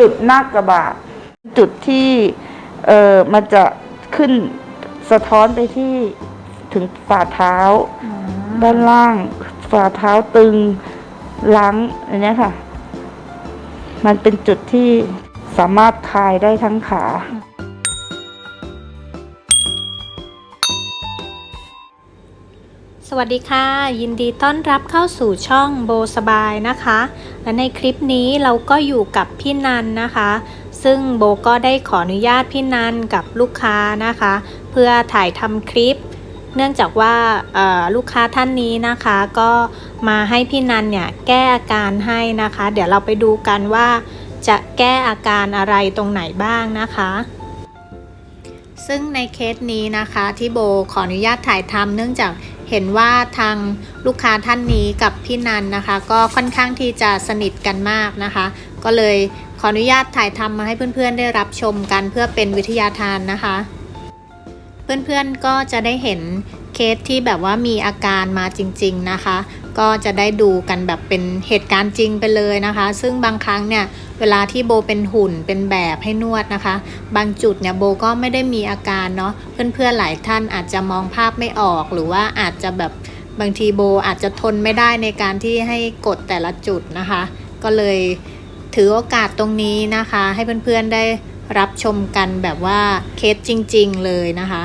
จุดหน้ากกระบาดจุดที่เอ่อมันจะขึ้นสะท้อนไปที่ถึงฝ่าเท้า ด้านล่าง ฝ่าเท้าตึงหลังอันเนี้ยค่ะ มันเป็นจุดที่สามารถคลายได้ทั้งขา สวัสดีค่ะ ยินดีต้อนรับเข้าสู่ช่องโบสบายนะคะ และในคลิปนี้เราก็อยู่กับพี่นันนะคะ ซึ่งโบก็ได้ขออนุญาตพี่นันกับลูกค้านะคะ เพื่อถ่ายทำคลิป เนื่องจากว่าลูกค้าท่านนี้นะคะ ก็มาให้พี่นันเนี่ยแก้อาการให้นะคะ เดี๋ยวเราไปดูกันว่าจะแก้อาการอะไรตรงไหนบ้างนะคะ ซึ่งในเคสนี้นะคะที่โบขออนุญาตถ่ายทำเนื่องจาก เห็นว่าทางลูกค้าท่านนี้กับพี่นันนะคะ ก็ค่อนข้างที่จะสนิทกันมากนะคะ ก็เลยขออนุญาตถ่ายทำมาให้เพื่อนๆได้รับชมกันเพื่อเป็นวิทยาทานนะคะ เพื่อนๆก็จะได้เห็นเคสที่แบบว่ามีอาการมาจริง ๆนะคะ ก็จะได้ดูกันแบบเป็นเหตุการณ์จริงไปเลยนะคะ ซึ่งบางครั้งเนี่ยเวลาที่โบเป็นหุ่นเป็นแบบให้นวดนะคะ บางจุดเนี่ยโบก็ไม่ได้มีอาการเนาะเพื่อนๆหลายท่านอาจจะมองภาพไม่ออกหรือว่าอาจจะแบบบางทีโบอาจจะทนไม่ได้ในการที่ให้กดแต่ละจุดนะคะ ก็เลยถือโอกาสตรงนี้นะคะ ให้เพื่อนๆได้รับชมกันแบบว่าเคสจริง ๆ เลยนะคะ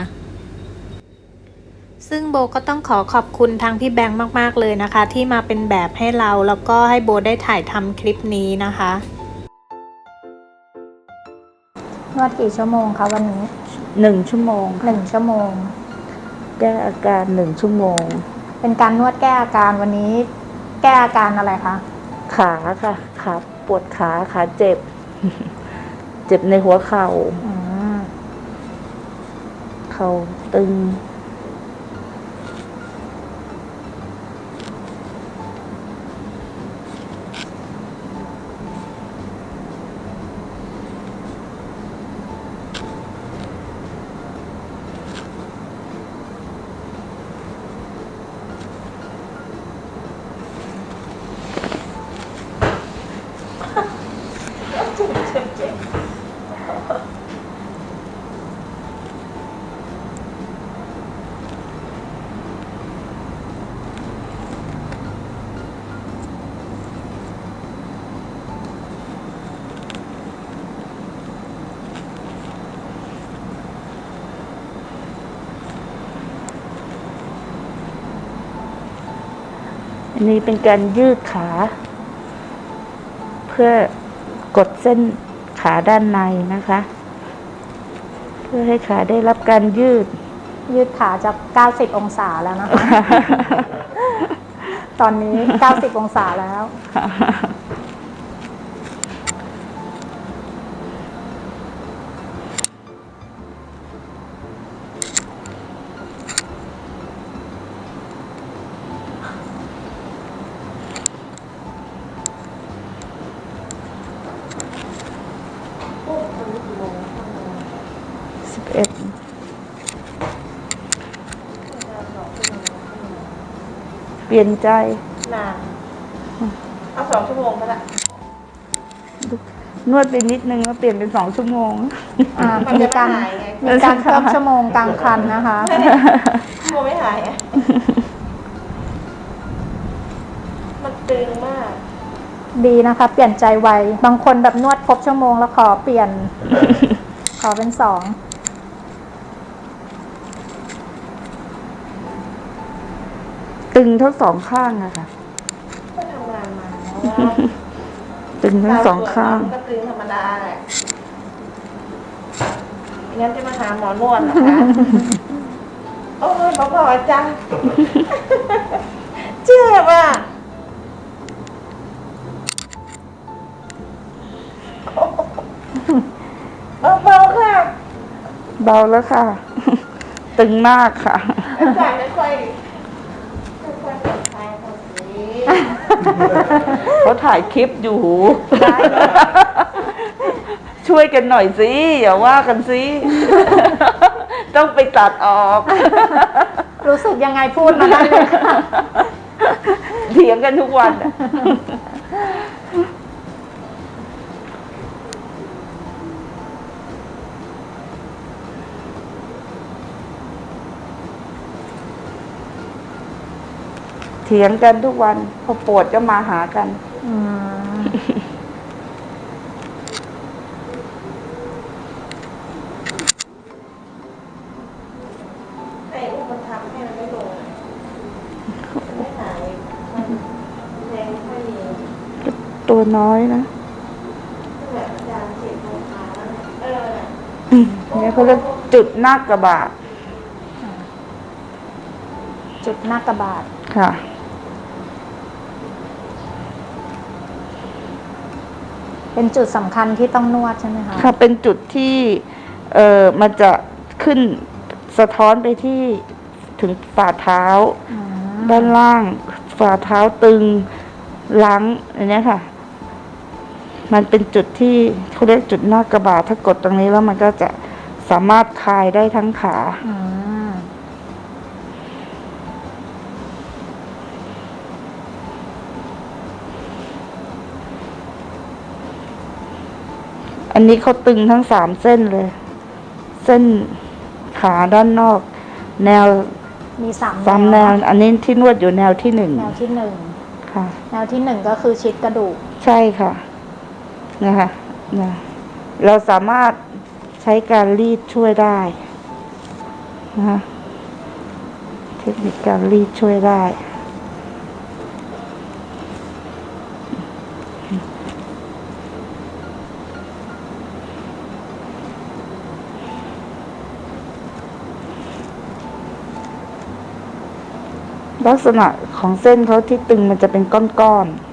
ซึ่งโบก็ต้องขอขอบคุณทางพี่แบงค์มากๆเลยนะคะ ที่มาเป็นแบบให้เราแล้วก็ให้โบได้ถ่ายทำคลิปนี้นะคะนวดกี่ชั่วโมงคะวันนี้หนึ่งชั่วโมงหนึ่งชั่วโมง แก้อาการหนึ่งชั่วโมง เป็นการนวดแก้อาการวันนี้ แก้อาการอะไรคะขาค่ะขาปวดขาขาเจ็บ เจ็บในหัวเข่าอืมเข่าตึง อันนี้เป็นการยืดขา เพื่อกดเส้นขาด้านในนะคะ เพื่อให้ขาได้รับการยืด ยืดขาจาก 90 องศาแล้วนะคะ ตอนนี้ 90 องศาแล้ว เปลี่ยนใจนานเอาสองชั่วโมงก็ได้นวดไปนิดนึงแล้วเปลี่ยนเป็นสองชั่วโมง อ่ามันมีจะการไม่หายไงมีการเพิ่มชั่วโมงกลางคันนะคะชั่วโมงไม่หายไงมันตึงมาก ดีนะคะ เปลี่ยนใจไว บางคนแบบนวดครบชั่วโมงแล้วขอเปลี่ยน ขอเป็นสอง ตึงทั้งสองข้างอะค่ะก็ทำงานมาแล้วตึงทั้งสองข้างเรปวดมันก็ตึงธรรมดาแหละไม่งั้นจะมาหาหมอนวดนะคะ โอ้ยบอกบอกจังเจ็บอะเบาๆค่ะ เบาแล้วค่ะ ตึงมากค่ะ อาจารย์ไม่ค่อย เขาถ่ายคลิปอยู่ ช่วยกันหน่อยสิ อย่าว่ากันสิ ต้องไปตัดออก รู้สึกยังไงพูดมาได้เลยเถียงกันทุกวันอะ เถียงกันทุกวัน พอปวดก็มาหากัน อืมแต่อุ้มมันทำให้มันไม่ลงมันไม่หายมันแรงไม่มีตัวน้อยนะแบบอาจารย์เจ็บตรงขาแล้วเนี่ยเออน่ะเนี่ยเขาเรียกจุดหน้ากระบาดจุดหน้ากระบาดค่ะ เป็นจุดสำคัญที่ต้องนวดใช่ไหมคะ ค่ะเป็นจุดที่เอ่อมันจะขึ้นสะท้อนไปที่ถึงฝ่าเท้า อืมด้านล่างฝ่าเท้าตึงหลังอันเนี้ยค่ะ มันเป็นจุดที่เขาเรียกจุดหน้ากระบาดถ้ากดตรงนี้แล้วมันก็จะสามารถคลายได้ทั้งขา อืม อันนี้เขาตึงทั้งสามเส้นเลย เส้นขาด้านนอก แนวมีสามสามแนว อันนี้ที่นวดอยู่แนวที่หนึ่งแนวที่หนึ่งค่ะ แนวที่หนึ่งก็คือชิดกระดูก ใช่ค่ะนะคะนะเราสามารถใช้การรีดช่วยได้นะคะเทคนิคการรีดช่วยได้ ลักษณะของเส้นเขาที่ตึงมันจะเป็นก้อนๆ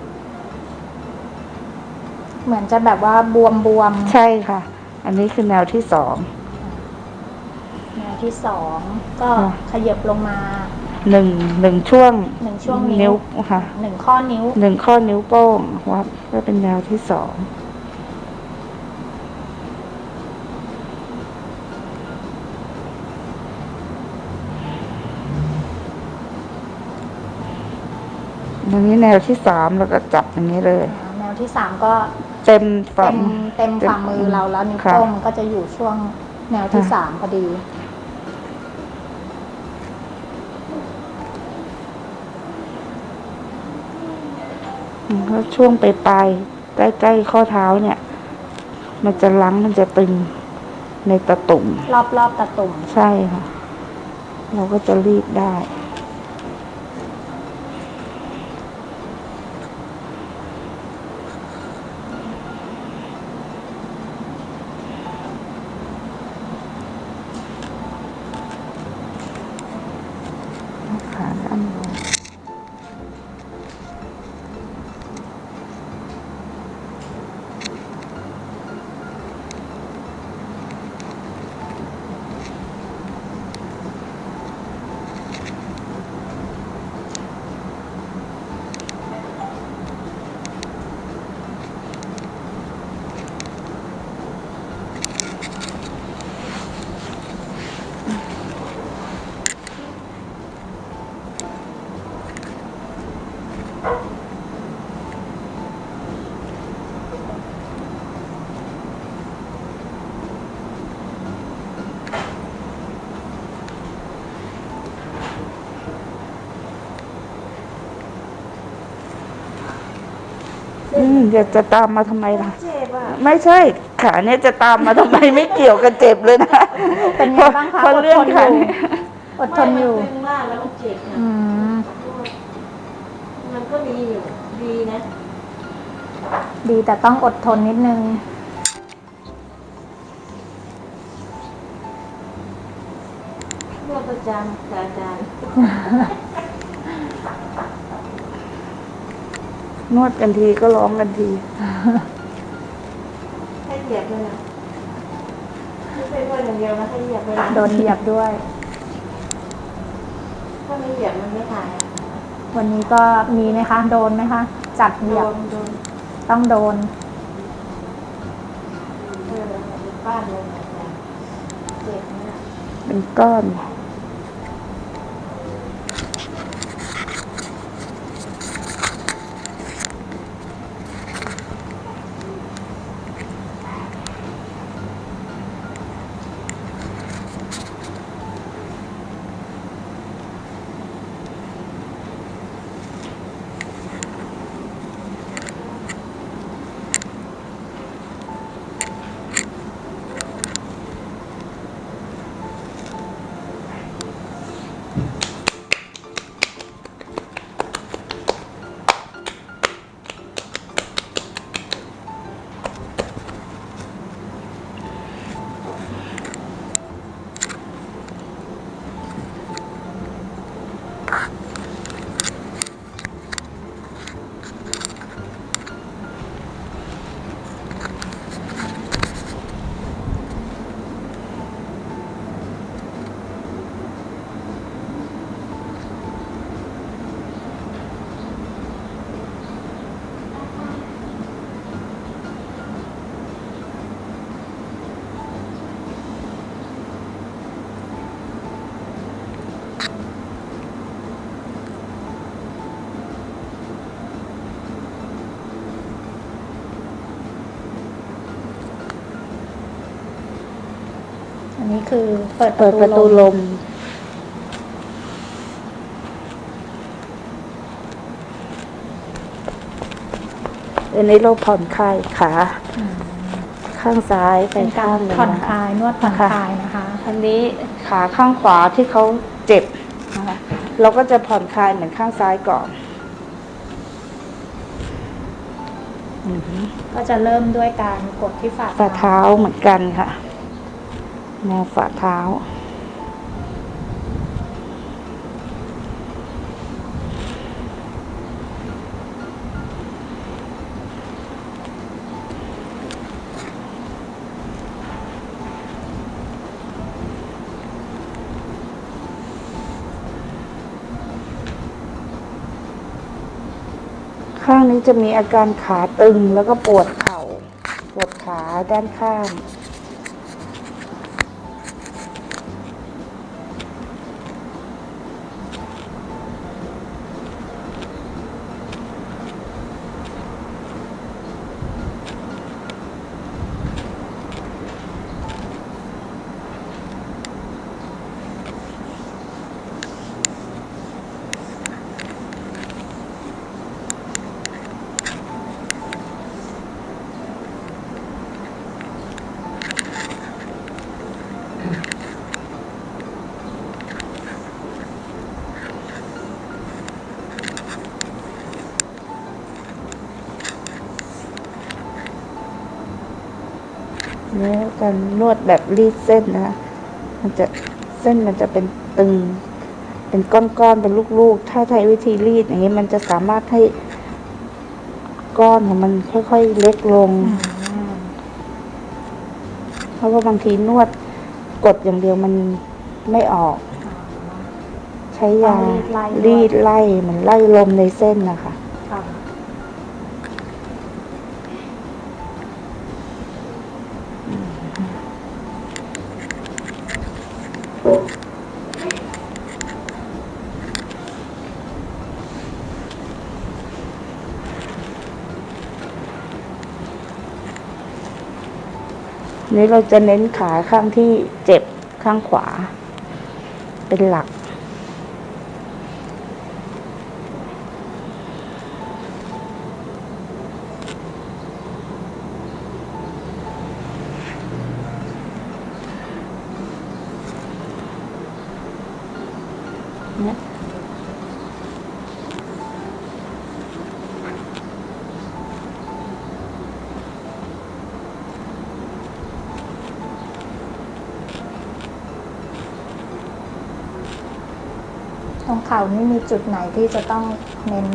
เหมือนจะแบบว่าบวมบวมๆใช่ค่ะ อันนี้คือแนวที่สองแนวที่สองก็ค่ะขยับลงมาหนึ่งหนึ่งช่วงหนึ่งช่วงนิ้วค่ะหนึ่งข้อนิ้วหนึ่งข้อนิ้วโป้งวัดก็เป็นแนวที่สอง อันนี้แนวที่สามแล้วก็จับอย่างนี้เลยอ่าแนวที่สามก็เต็มฝ่าเต็มเต็มฝ่ามือเราแล้วนิ้วค่ะโป้งมันก็จะอยู่ช่วงแนวที่ค่ะสามพอดีอืมแล้วช่วงไปปลายๆใกล้ๆข้อเท้าเนี่ย มันจะลังมันจะตึงในตะตุ่ม รอบรอบตะตุ่ม ใช่ค่ะ เราก็จะรีดได้ ขา ด้านบนอืมเดี๋ยวจะตามมาทำไมล่ะ เจ็บอะ ไม่ใช่ ขาเนี่ยจะตามมาทำไมไม่เกี่ยวกับเจ็บเลยนะเป็นไงบ้างคะเพราะอดเรื่องทนอขายู่เนี่ยอดทนอยู่ไม่มันตึงมากแล้วมันเจ็บนะอืมมันก็ดีอยู่ดีนะดีแต่ต้องอดทนนิดนึง นวดประจำกับอาจารย์ นวดกันทีก็ร้องกันทีให้เหยียบเลยนะไม่ใช่นวดอย่างเดียวนะให้เหยียบเลยนะโดนเหยียบด้วย ถ้าไม่เหยียบมันไม่หายวันนี้ก็มีไหมคะ โดนไหมคะ จัดเหโดยียบนโดนต้องโดน เออบ้านเลยนะอาจารย์เจ็บเนี่ยเป็นก้อน คือเปิดเปิดประตูลม อันนี้เราผ่อนคลายขาอืมข้างซ้ายไปเป็นกาข้างรหนึ่งผ่อนนะคลายนวดผ่อนค่ะคลายนะคะ อันนี้ขาข้างขวาที่เขาเจ็บนะคะเราก็จะผ่อนคลายเหมือนข้างซ้ายก่อนอือฮึก็จะเริ่มด้วยการกดที่ฝ่าฝ่าเท้าเหมือนกันค่ะ แนวฝ่าเท้า ข้างนี้จะมีอาการขาตึงแล้วก็ปวดเข่า ปวดขาด้านข้าง เนี่ย การนวดแบบรีดเส้นนะคะมันจะเส้นมันจะเป็นตึง เป็นก้อนๆเป็นลูกๆ ถ้าใช้วิธีรีดอย่างนี้มันจะสามารถให้ก้อนของมันค่อยๆเล็กลงอืมเพราะว่าบางทีนวดกดอย่างเดียวมันไม่ออก ใช้ยาต้องรีดไล่รีดไล่เหมือนไล่ลมในเส้นนะคะ นี้เราจะเน้นขาข้างที่เจ็บข้างขวา เป็นหลัก เข่านี่มีจุดไหนที่จะต้องเน้น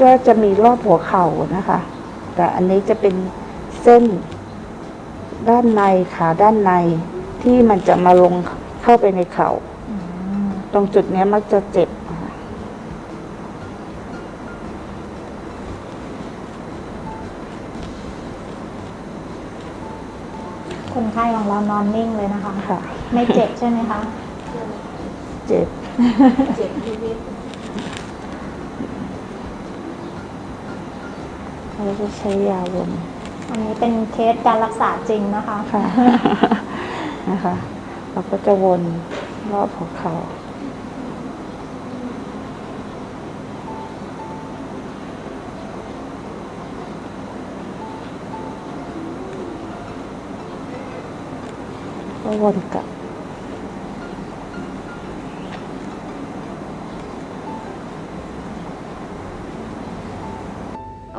ก็จะมีรอบหัวเข่านะคะ แต่อันนี้จะเป็นเส้นด้านในขาด้านในที่มันจะมาลงเข้าไปในเข่าอืมตรงจุดเนี้ยมักจะเจ็บค่ะคนไข้ของเรานอนนิ่งเลยนะคะค่ะไม่เจ็บใช่ไหมคะ เจ็บ เจ็บนิดแล้วก็ใช้ยาวน อันนี้เป็นเคสการรักษาจริงนะคะ ค่ะ นะคะ เราก็จะวนรอบหัวเข่าก็วนกลับ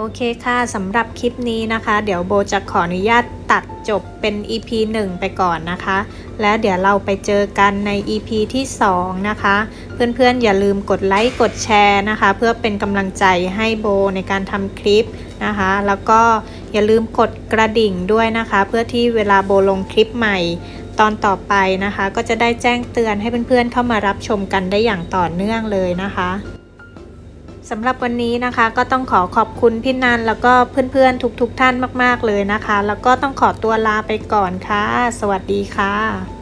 โอเคค่ะสำหรับคลิปนี้นะคะ เดี๋ยวโบจะขออนุญาตตัดจบเป็น EP 1 ไปก่อนนะคะ แล้วเดี๋ยวเราไปเจอกันใน EP ที่ 2 นะคะ เพื่อนๆอย่าลืมกดไลค์กดแชร์นะคะ เพื่อเป็นกำลังใจให้โบในการทำคลิปนะคะ แล้วก็อย่าลืมกดกระดิ่งด้วยนะคะ เพื่อที่เวลาโบลงคลิปใหม่ตอนต่อไปนะคะ ก็จะได้แจ้งเตือนให้เพื่อนๆเข้ามารับชมกันได้อย่างต่อเนื่องเลยนะคะ สำหรับวันนี้นะคะก็ต้องขอขอบคุณพี่นันแล้วก็เพื่อนๆทุกๆทท่านมากๆเลยนะคะ แล้วก็ต้องขอตัวลาไปก่อนค่ะ สวัสดีค่ะ